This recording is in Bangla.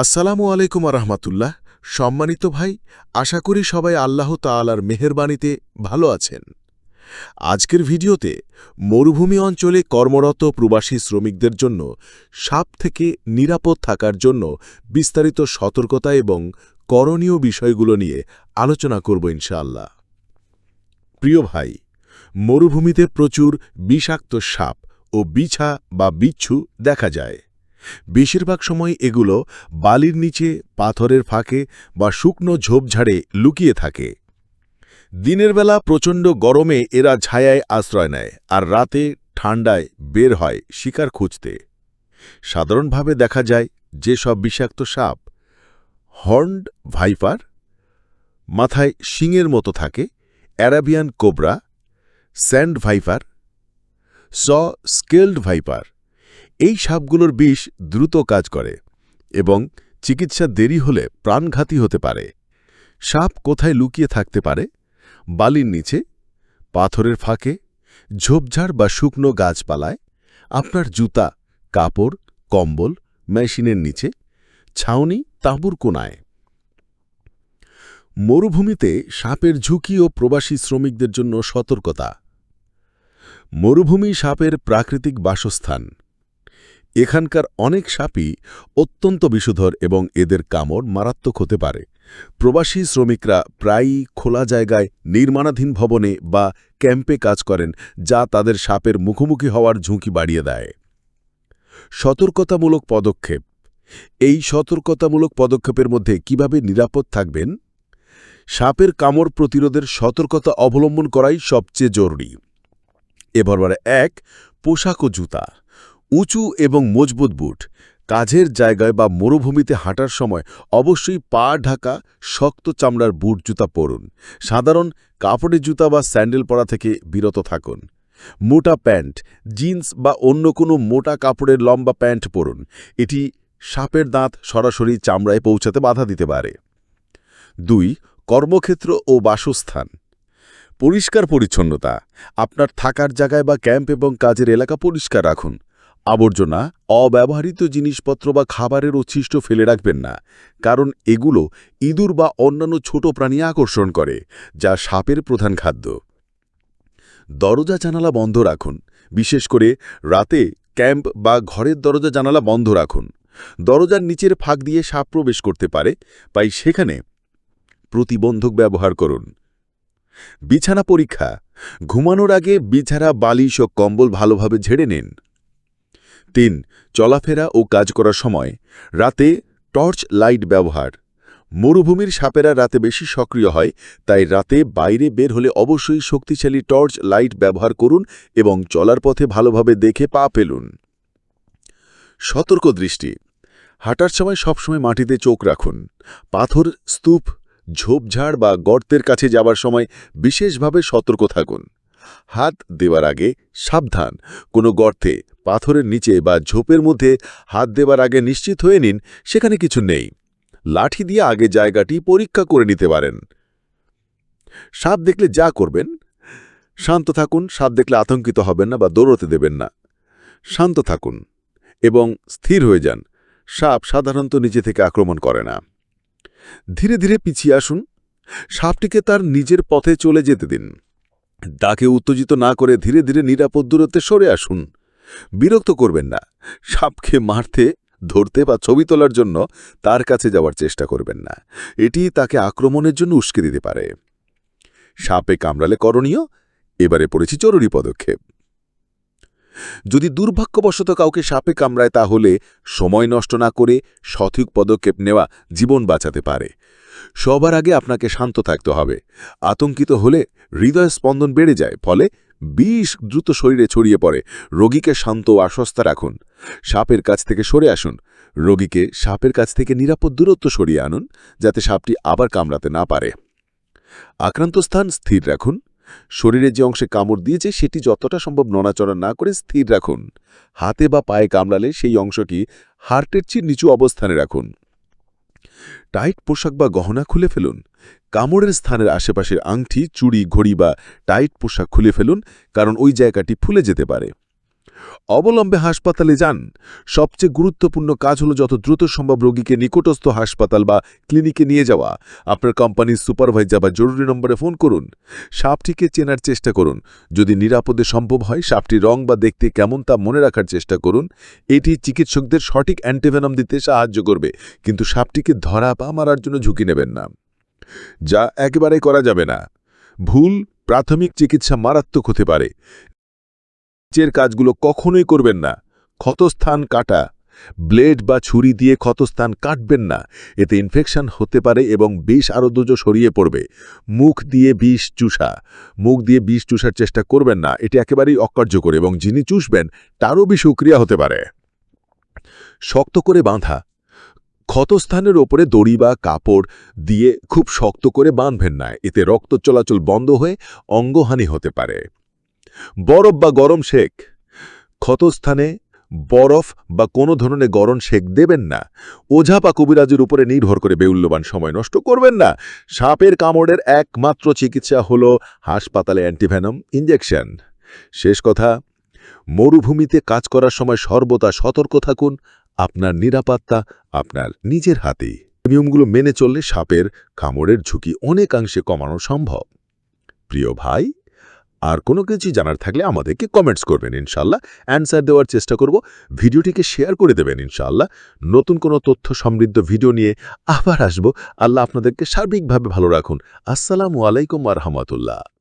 আসসালামু আলাইকুম রহমাতুল্লাহ সম্মানিত ভাই, আশা করি সবাই আল্লাহ তাআলার মেহেরবানিতে ভালো আছেন। আজকের ভিডিওতে মরুভূমি অঞ্চলে কর্মরত প্রবাসী শ্রমিকদের জন্য সাপ থেকে নিরাপদ থাকার জন্য বিস্তারিত সতর্কতা এবং করণীয় বিষয়গুলো নিয়ে আলোচনা করব ইনশাআল্লাহ। প্রিয় ভাই, মরুভূমিতে প্রচুর বিষাক্ত সাপ ও বিছা বা বিচ্ছু দেখা যায়। বেশিরভাগ সময় এগুলো বালির নিচে, পাথরের ফাঁকে বা শুকনো ঝোপঝাড়ে লুকিয়ে থাকে। দিনের বেলা প্রচণ্ড গরমে এরা ছায়ায় আশ্রয় নেয় আর রাতে ঠান্ডায় বের হয় শিকার খুঁজতে। সাধারণভাবে দেখা যায় যেসব বিষাক্ত সাপ হর্নড ভাইপার, মাথায় শিঙের মতো থাকে, Arabian cobra, sand viper, saw scaled viper. এই সাপগুলোর বিষ দ্রুত কাজ করে এবং চিকিৎসা দেরি হলে প্রাণঘাতী হতে পারে। সাপ কোথায় লুকিয়ে থাকতে পারে? বালির নিচে? পাথরের ফাঁকে? ঝোপঝাড় বা শুকনো গাছপালায়? আপনার জুতা, কাপড়, কম্বল, মেশিনের নিচে? ছাউনি, তাঁবুর কোনায় মরুভূমিতে সাপের ঝুঁকি ও প্রবাসী শ্রমিকদের জন্য সতর্কতা। মরুভূমি সাপের প্রাকৃতিক বাসস্থান। এখানকার অনেক সাপই অত্যন্ত বিষধর এবং এদের কামড় মারাত্মক হতে পারে। প্রবাসী শ্রমিকরা প্রায়ই খোলা জায়গায়, নির্মাণাধীন ভবনে বা ক্যাম্পে কাজ করেন, যা তাদের সাপের মুখোমুখি হওয়ার ঝুঁকি বাড়িয়ে দেয়। সতর্কতামূলক পদক্ষেপ। এই সতর্কতামূলক পদক্ষেপের মধ্যে কীভাবে নিরাপদ থাকবেন? সাপের কামড় প্রতিরোধের সতর্কতা অবলম্বন করাই সবচেয়ে জরুরি। এবার এক, পোশাক ও জুতা। উঁচু এবং মজবুত বুট। কাজের জায়গায় বা মরুভূমিতে হাঁটার সময় অবশ্যই পা ঢাকা, শক্ত চামড়ার বুট জুতা পরুন। সাধারণ কাপড়ের জুতা বা স্যান্ডেল পরা থেকে বিরত থাকুন। মোটা প্যান্ট, জিন্স বা অন্য কোনো মোটা কাপড়ের লম্বা প্যান্ট পরুন। এটি সাপের দাঁত সরাসরি চামড়ায় পৌঁছাতে বাধা দিতে পারে। দুই, কর্মক্ষেত্র ও বাসস্থান। পরিষ্কার পরিচ্ছন্নতা। আপনার থাকার জায়গায় বা ক্যাম্প এবং কাজের এলাকা পরিষ্কার রাখুন। আবর্জনা, অব্যবহৃত জিনিসপত্র বা খাবারের উচ্ছিষ্ট ফেলে রাখবেন না, কারণ এগুলো ইঁদুর বা অন্যান্য ছোট প্রাণী আকর্ষণ করে, যা সাপের প্রধান খাদ্য। দরজা জানালা বন্ধ রাখুন, বিশেষ করে রাতে ক্যাম্প বা ঘরের দরজা জানালা বন্ধ রাখুন। দরজার নিচের ফাঁক দিয়ে সাপ প্রবেশ করতে পারে, তাই সেখানে প্রতিবন্ধক ব্যবহার করুন। বিছানা পরীক্ষা, ঘুমানোর আগে বিছানা, বালিশ ও কম্বল ভালোভাবে ঝেড়ে নিন। তিন, চলাফেরা ও কাজ করার সময়। রাতে টর্চ লাইট ব্যবহার। মরুভূমির সাপেরা রাতে বেশি সক্রিয় হয়, তাই রাতে বাইরে বের হলে অবশ্যই শক্তিশালী টর্চ লাইট ব্যবহার করুন এবং চলার পথে ভালোভাবে দেখে পা ফেলুন। সতর্ক দৃষ্টি হাঁটার সময় সবসময় মাটিতে চোখ রাখুন। পাথর, স্তূপ, ঝোপঝাড় বা গর্তের কাছে যাবার সময় বিশেষভাবে সতর্ক থাকুন। হাত দেওয়ার আগে সাবধান। কোনো গর্তে, পাথরের নিচে বা ঝোপের মধ্যে হাত দেবার আগে নিশ্চিত হয়ে নিন, সেখানে কিছু নেই। লাঠি দিয়ে আগে জায়গাটি পরীক্ষা করে নিতে পারেন। সাপ দেখলে যা করবেন, শান্ত থাকুন, সাপ দেখলে আতঙ্কিত হবেন না বা দৌড়তে দেবেন না। শান্ত থাকুন এবং স্থির হয়ে যান। সাপ সাধারণত নিচে থেকে আক্রমণ করে না। ধীরে ধীরে পিছিয়ে আসুন। সাপটিকে তার নিজের পথে চলে যেতে দিন। তাকে উত্তেজিত না করে ধীরে ধীরে নিরাপদ দূরত্বে সরে আসুন। বিরক্ত করবেন না। সাপকে মারতে, ধরতে বা ছবি তোলার জন্য তার কাছে যাওয়ার চেষ্টা করবেন না। এটি তাকে আক্রমণের জন্য উস্কে দিতে পারে। সাপে কামড়ালে করণীয়, এবারে পড়েছি জরুরি পদক্ষেপ। যদি দুর্ভাগ্যবশত কাউকে সাপে কামড়ায় তাহলে সময় নষ্ট না করে সঠিক পদক্ষেপ নেওয়া জীবন বাঁচাতে পারে। সবার আগে আপনাকে শান্ত থাকতে হবে। আতঙ্কিত হলে হৃদয় স্পন্দন বেড়ে যায়, ফলে বিষ দ্রুত শরীরে ছড়িয়ে পড়ে। রোগীকে শান্ত ও আশ্বস্ত রাখুন। সাপের কাছ থেকে সরে আসুন। রোগীকে সাপের কাছ থেকে নিরাপদ দূরত্ব সরিয়ে আনুন, যাতে সাপটি আবার কামড়াতে না পারে। আক্রান্ত স্থান স্থির রাখুন। শরীরে যে অংশে কামড় দিয়েছে, সেটি যতটা সম্ভব নড়াচড়া না করে স্থির রাখুন। হাতে বা পায়ে কামড়ালে সেই অংশটি হার্টের চেয়ে নিচু অবস্থানে রাখুন। টাইট পোশাক বা গহনা খুলে ফেলুন। কামড়ের স্থানের আশেপাশের আংটি, চুড়ি, ঘড়ি বা টাইট পোশাক খুলে ফেলুন, কারণ ওই জায়গাটি ফুলে যেতে পারে। অবলম্বে হাসপাতালে যান। সবচেয়ে গুরুত্বপূর্ণ কাজ হলো যত দ্রুত সম্ভব রোগীকে নিকটস্থ হাসপাতাল বা ক্লিনিকে নিয়ে যাওয়া। আপনার কোম্পানির সুপারভাইজার বা জরুরি নম্বরে ফোন করুন। সাপটিকে চেনার চেষ্টা করুন। যদি নিরাপদে সম্ভব হয় সাপটি রং বা দেখতে কেমন তা মনে রাখার চেষ্টা করুন। এটি চিকিৎসকদের সঠিক অ্যান্টিভেনম দিতে সাহায্য করবে, কিন্তু সাপটিকে ধরা বা মারার জন্য ঝুঁকি নেবেন না। যা একেবারে করা যাবে না। ভুল, প্রাথমিক চিকিৎসা মারাত্মক হতে পারে। নিচের কাজগুলো কখনোই করবেন না। ক্ষতস্থান কাটা। ব্লেড বা ছুরি দিয়ে ক্ষতস্থান কাটবেন না। এতে ইনফেকশন হতে পারে এবং বিষ আরও দুজো সরিয়ে পড়বে। মুখ দিয়ে বিষ চুষা। মুখ দিয়ে বিষ চুষার চেষ্টা করবেন না। এটি একেবারেই অকার্যকর এবং যিনি চুষবেন, তারও বিষক্রিয়া হতে পারে। শক্ত করে বাঁধা। ক্ষতস্থানের ওপরে দড়ি বা কাপড় দিয়ে খুব শক্ত করে বাঁধবেন না। এতে রক্ত চলাচল বন্ধ হয়ে অঙ্গহানি হতে পারে। বরফ বা গরম শেক। ক্ষতস্থানে বরফ বা কোনো ধরনের গরম শেক দেবেন না। ওঝা বা কবিরাজের উপরে নির্ভর করে বেউল্যবান সময় নষ্ট করবেন না। সাপের কামড়ের একমাত্র চিকিৎসা হল হাসপাতালে অ্যান্টিভেনম ইঞ্জেকশন শেষ কথা, মরুভূমিতে কাজ করার সময় সর্বদা সতর্ক থাকুন। আপনার নিরাপত্তা আপনার নিজের হাতেই। নিয়মগুলো মেনে চললে সাপের কামড়ের ঝুঁকি অনেকাংশে কমানো সম্ভব। প্রিয় ভাই আর কোনো কিছু জানার থাকলে আমাদেরকে কমেন্টস করবেন ইনশাল্লাহ অ্যান্সার দেওয়ার চেষ্টা করব। ভিডিওটিকে শেয়ার করে দেবেন ইনশাল্লাহ নতুন কোনো তথ্য সমৃদ্ধ ভিডিও নিয়ে আবার আসব। আল্লাহ আপনাদেরকে সার্বিকভাবে ভালো রাখুন। আসসালামু আলাইকুম আরহামতুল্লাহ